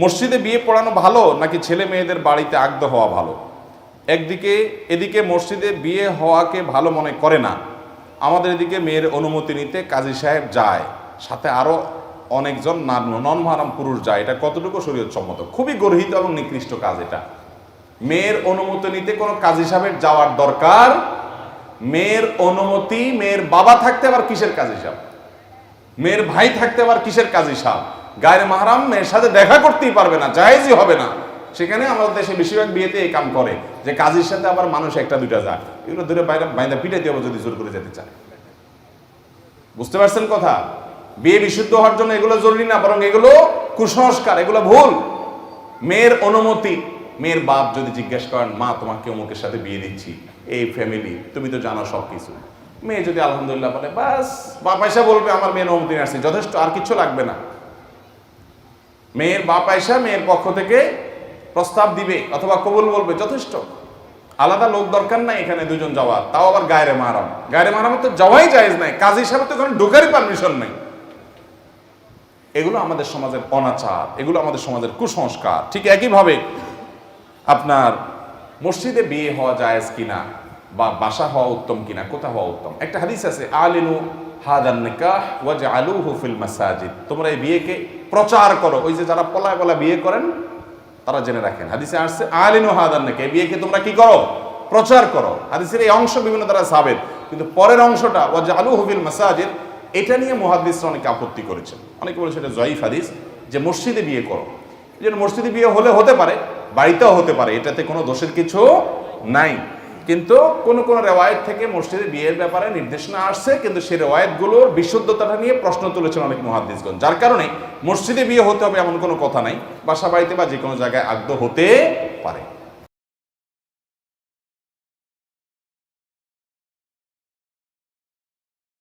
মসজিদে বিয়ে পড়ানো ভালো নাকি ছেলে মেয়েদের বাড়িতে আগ্ধ হওয়া ভালো? একদিকে, এদিকে মসজিদে বিয়ে হওয়াকে ভালো মনে করে না। আমাদের এদিকে মেয়ের অনুমতি নিতে কাজী সাহেব যায়। সাথে আরও অনেকজন নন মহারাম পুরুষ যায়। এটা কতটুকু শরীয়ত সম্মত খুবই গর্হিত এবং নিকৃষ্ট কাজ এটা। মেয়ের অনুমতি নিতে কোনো কাজী সাহেবের যাওয়ার দরকার? মেয়ের অনুমতি, মেয়ের বাবা থাকতে আবার কিসের কাজী সাহেব? মেয়ের ভাই থাকতে আবার কিসের কাজী সাহেব? গায়ের মাহারাম সাথে দেখা করতেই পারবে না, জায়েজই হবে না। সেখানে আমাদের দেশে বেশিরভাগ বিয়েতে এই কাম করে, যে কাজীর সাথে আবার মানুষ একটা দুইটা যায়। এগুলো ধরে বাইরে বাইন্দা পিটাইতে হবে যদি জোর করে যেতে চায়। বুঝতে পারছেন কথা? বিয়ে বিশুদ্ধ হওয়ার জন্য এগুলো জরুরি না, বরং এগুলো কুসংস্কার, এগুলো ভুল। মেয়ের অনুমতি, মেয়ের বাপ যদি জিজ্ঞেস করেন, মা, তোমাকে অমুকের সাথে বিয়ে দিচ্ছি, এই ফ্যামিলি তুমি তো জানো সব কিছু মেয়ে যদি আলহামদুলিল্লাহ বলে, বাস, বাপ পয়সা বলবে, আমার মেয়ের অনুমতি আসছে, যথেষ্ট, আর কিছু লাগবে না। মেয়ের বাপ আয়সা মেয়ের পক্ষ থেকে প্রস্তাব দিবে অথবা কবুল বলবে, যথেষ্ট। আলাদা লোক দরকার নাই এখানে দুজন যাওয়ার। তাও আবার গায়ের মারাম গায়ের মারাম তো যাওয়াই জায়েজ নাই। কাজী হিসাবে তো এখানে ঢোকারই পারমিশন নাই। এগুলো আমাদের সমাজের অনাচার। এগুলো আমাদের সমাজের কুসংস্কার। ঠিক একইভাবে আপনার মসজিদে বিয়ে হওয়া জায়েজ কিনা? বা বাসা হওয়া উত্তম কিনা, কোথা হওয়া উত্তম? একটা হাদিস আছে আলিনু হাদান নিকাহ ওয়াজ আলুহু ফিল মাসাজিদ। তোমরা এই বিয়েকে প্রচার করো। ওই যে যারা পলায় পলা বিয়ে করেন, তারা জেনে রাখেন। হাদিসে আসছে আলিনু হাদান নিকাহ। এই বিয়েকে তোমরা কি করো? প্রচার করো। হাদিসের এই অংশ বিভিন্ন দ্বারা সাবেদ কিন্তু পরের অংশটা ওয়াজ আলুহু ফিল মাসাজিদ, এটা নিয়ে মহাদিসরা অনেকে আপত্তি করেছেন। অনেকে বলেছে এটা জয়ীফ হাদিস, যে মসজিদে বিয়ে করো। এই জন্য মসজিদে বিয়ে হলে হতে পারে, বাড়িতেও হতে পারে, এটাতে কোনো দোষের কিছু নাই। কিন্তু কোন কোন রেওয়ায়ত থেকে মসজিদে বিয়ের ব্যাপারে নির্দেশনা আসছে, কিন্তু সেই রেওয়ায়তগুলোর বিশুদ্ধতাটা নিয়ে প্রশ্ন তুলেছেন অনেক মহাদিসগণ। যার কারণে মসজিদে বিয়ে হতে হবে এমন কোনো কথা নাই বাসা বাড়িতে বা যে কোনো জায়গায় আগ্রহ হতে পারে।